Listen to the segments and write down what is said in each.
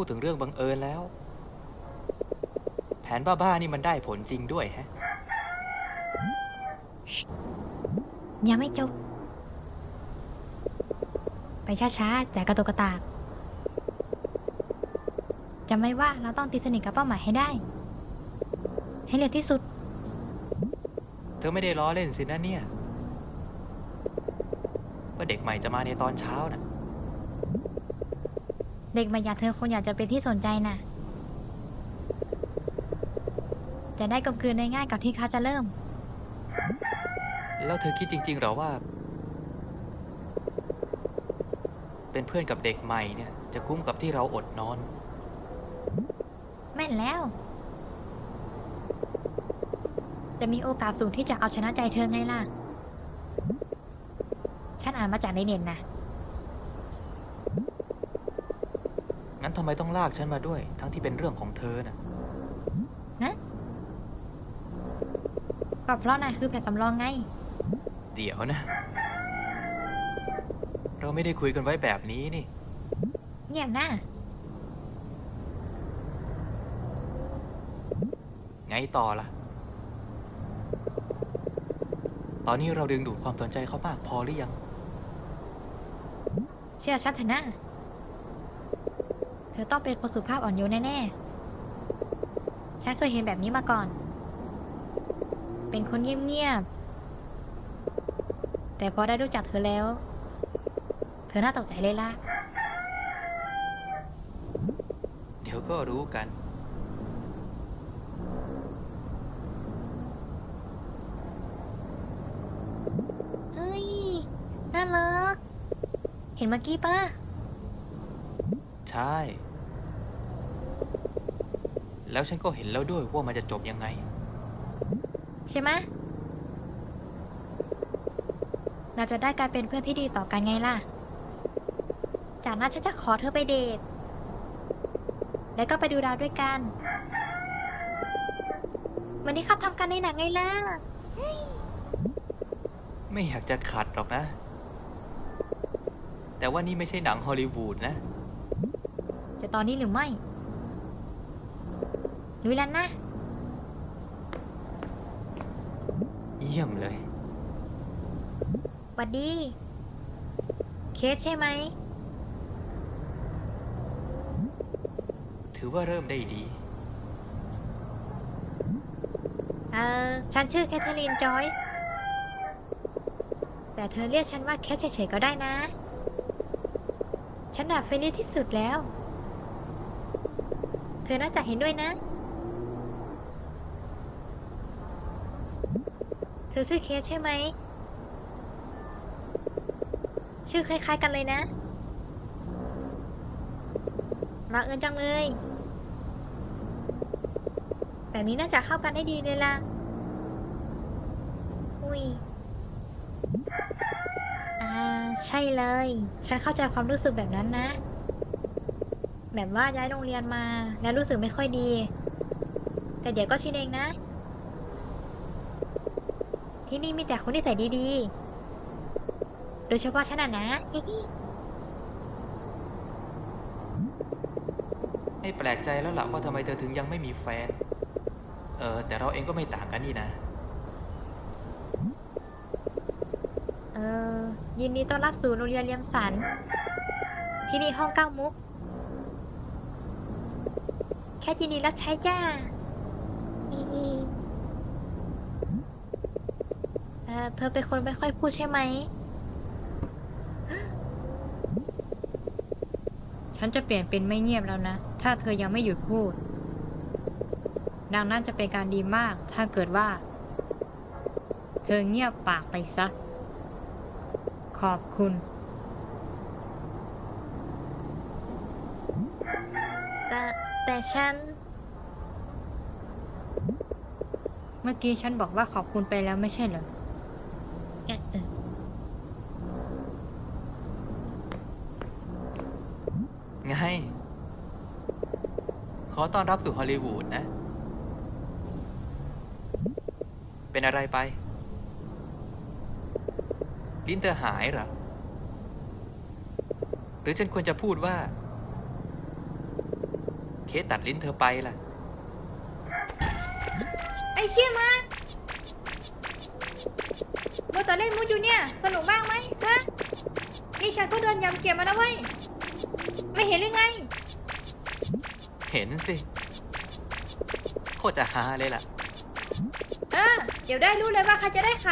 พูดถึงเรื่องบังเอิญแล้ว แผนบ้าๆนี่มันได้ผลจริงด้วยแฮะ ยังไม่จบ ไปช้าๆแต่กระตุกกระตากจำไว้ว่าเราต้องตีสนิทกับเป้าหมายให้ได้ ให้เร็วที่สุด เธอไม่ได้ล้อเล่นสินะเนี่ย ว่าเด็กใหม่จะมาในตอนเช้าน่ะ เด็กมาอยากเธอคนอยากจะเป็นที่สนใจน่ะ จะได้กลมกลืนได้ง่ายกับที่เขาจะเริ่ม แล้วเธอคิดจริงๆเหรอว่า เป็นเพื่อนกับเด็กใหม่เนี่ยจะคุ้มกับที่เราอดนอน แม่นแล้ว จะมีโอกาสสูงที่จะเอาชนะใจเธอไงล่ะ ฉันอ่านมาจากในเน็ตนะ ไมต้องลากฉันมาด้วย ทั้งที่เป็นเรื่องของเธอน่ะก็เพราะนายคือแผนสำรองไง เดี๋ยวนะ เราไม่ได้คุยกันไว้แบบนี้นี่ เงียบหน้าไงต่อล่ะ ตอนนี้เราดึงดูดความสนใจเขามากพอหรือยัง เชื่อฉันเถอะนะเธอต้องเป็นคนสุภาพอ่อนโยนแน่ๆ ฉันเคยเห็นแบบนี้มาก่อน เป็นคนเงียบๆ แต่พอได้รู้จักเธอแล้ว เธอน่าตกใจเลยล่ะ เดี๋ยวก็รู้กัน เฮ้ย น่ารัก เห็นเมื่อกี้ปะใช่ แล้วฉันก็เห็นแล้วด้วยว่ามันจะจบยังไง ใช่ไหมะเราจะได้กลายเป็นเพื่อนที่ดีต่อกันไงล่ะ จากนั้นฉันจะขอเธอไปเดท แล้วก็ไปดูดาวด้วยกัน วันนี้เขาทำกันในหนังไงล่ะ ไม่อยากจะขัดหรอกนะ แต่ว่านี่ไม่ใช่หนังฮอลลีวูดนะ จะตอนนี้หรือไม่ ลุยแล้วนะ เยี่ยมเลยหวัดดีเคสใช่ไหม ถือว่าเริ่มได้ดี เออ ฉันชื่อแคทเธอรีนจอยส์ แต่เธอเรียกฉันว่าแคทเฉยๆก็ได้นะ ฉันดับเฟรนลี่ที่สุดแล้ว เธอน่าจะเห็นด้วยนะ เธ อชื่อเคสใช่ไหม ชื่อคล้ายๆกันเลยนะมาเอิญจังเลย แบบนี้น่าจะเข้ากันได้ดีเลยล่ะ อุ้ย อ่า ใช่เลย ฉันเข้าใจความรู้สึกแบบนั้นนะ แบบว่าย้ายโรงเรียนมา แล้วรู้สึกไม่ค่อยดี แต่เดี๋ยวก็ชินเองนะ ที่นี่มีแต่คนที่ใส่ดีๆ โดยเฉพาะฉันน่ะนะฮิฮิไม่แปลกใจแล้วล่ะว่าทำไมเธอถึงยังไม่มีแฟน เออ แต่เราเองก็ไม่ต่างกันนี่นะ เออ ยินดีต้อนรับสู่โรงเรียนเลียมสัน ที่นี่ห้องเก้ามุก แค่ยินดีรับใช้จ้าอี เออเธอเป็นคนไม่ค่อยพูดใช่ไหม ฉันจะเปลี่ยนเป็นไม่เงียบแล้วนะ ถ้าเธอยังไม่หยุดพูด ดังนั้นจะเป็นการดีมาก ถ้าเกิดว่า เธอเงียบปากไปซะ ขอบคุณ แต่แต่ฉัน เมื่อกี้ฉันบอกว่าขอบคุณไปแล้วไม่ใช่เหรอเอ๊ะเอ๊ะ ไง ขอต้อนรับสู่ฮอลลีวูดนะ เป็นอะไรไป ลิ้นเธอหายเหรอ หรือฉันควรจะพูดว่า เคสตัดลิ้นเธอไปล่ะ ไอเชี่ยมาโมวต่อเล่นมูดอยู่เนี่ย สนุกบ้างไหมฮะ นี่ฉันก็โดนยำเกียบมาแล้วเว้ย ไม่เห็นหรือไง เห็นสิ โคตรจะฮาเลยล่ะ เออ เดี๋ยวได้รู้เลยว่าใครจะได้ข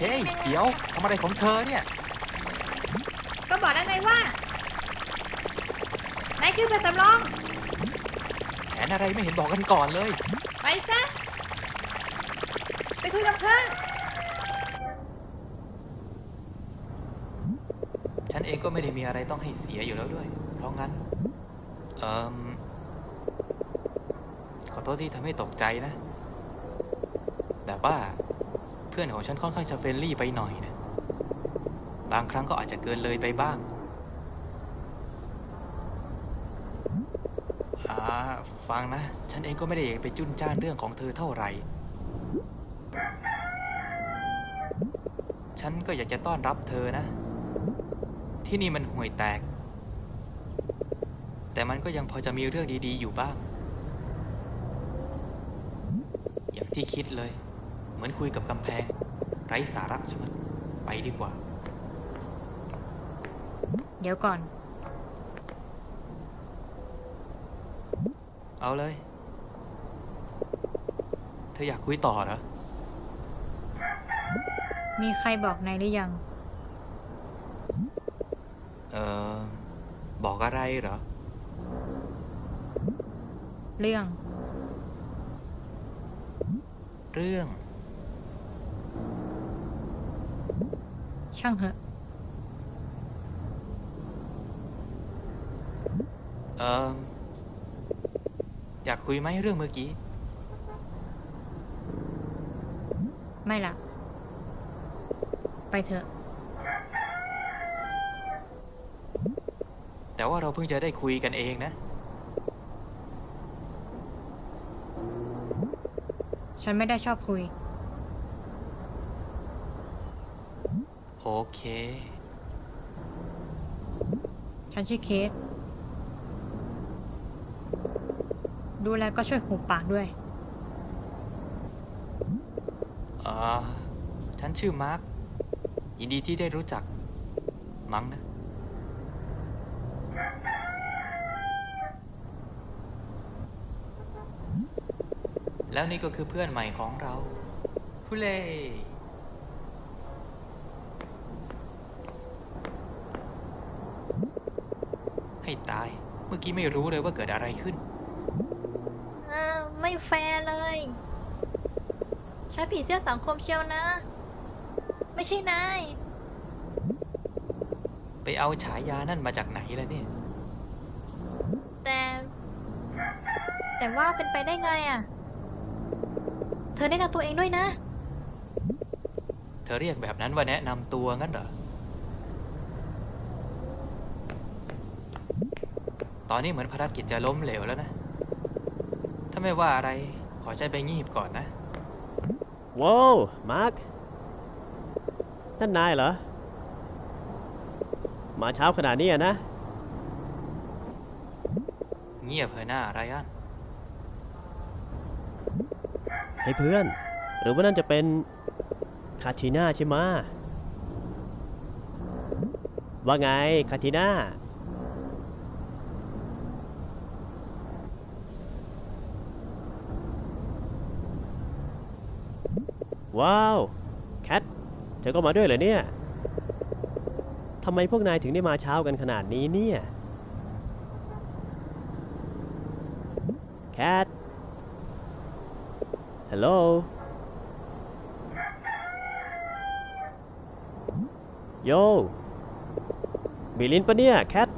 เฮ้ย เดี๋ยวทำอะไรของเธอเนี่ยำก็บอกแล้วไงว่านายคือเพื่อนสำรอง แผนอะไรไม่เห็นบอกกันก่อนเลย ไปซะ ไปคุยกับเธอ นเองก็ไม่ได้มีอะไรต้องให้เสียอยู่แล้วด้วย เพราะงั้น เอ่มขอโทษที่ทำให้ตกใจนะ แบบว่าเพื่อนของฉันค่อนข้างจะเฟรนลี่ไปหน่อยนะ บางครั้งก็อาจจะเกินเลยไปบ้างอ่าฟังนะ ฉันเองก็ไม่ได้อยากไปจุนจ้านเรื่องของเธอเท่าไหร่ ฉันก็อยากจะต้อนรับเธอนะ ที่นี่มันห่วยแตก แต่มันก็ยังพอจะมีเรื่องดีๆอยู่บ้าง อย่างที่คิดเลย เหมือนคุยกับกำแพง ไร้สาระใช่ไหมไปดีกว่า เดี๋ยวก่อน เอาเลย เธออยากคุยต่อเหรอ มีใครบอกนายหรือยัง เออ บอกอะไรเหรอ เรื่อง เรื่อง ช่างเหอะ เอออยากคุยไหมเรื่องเมื่อกี้ ไม่ล่ะไปเถอะ แต่ว่าเราเพิ่งจะได้คุยกันเองนะ ฉันไม่ได้ชอบคุย โอเค ฉันชื่อเคส ดูแลก็ช่วยหูปากด้วย อ่า ฉันชื่อมาร์คยินดีที่ได้รู้จัก มั้งนะ แล้วนี่ก็คือเพื่อนใหม่ของเราผู้เล่ให้ตาย เมื่อกี้ไม่รู้เลยว่าเกิดอะไรขึ้นเออไม่แฟร์เลย ใช้ผีเสื้อสังคมเชียวนะ ไม่ใช่นาย ไปเอาฉายานั่นมาจากไหนล่ะเนี่ย แต่ แต่ว่าเป็นไปได้ไงอะเธอแนะนำตัวเองด้วยนะ เธอเรียกแบบนั้นว่าแนะนำตัวงั้นเหรอ ตอนนี้เหมือนภารกิจจะล้มเหลวแล้วนะ ถ้าไม่ว่าอะไรขอใจไปงีบก่อนนะ ว้าว มาร์ค นั่นนายเหรอ มาเช้าขนาดนี้อะนะ เงียบเถอะหน้าไรอัน ให้เพื่อน หรือว่านั่นจะเป็นคาทิน่าใช่ไหมว่าไงคาทิน่าว้าว แคท เธอก็มาด้วยเหรอเนี่ย ทำไมพวกนายถึงได้มาเช้ากันขนาดนี้เนี่ย แคท ฮัลโหลโยมีลินปะเนี่ย แคท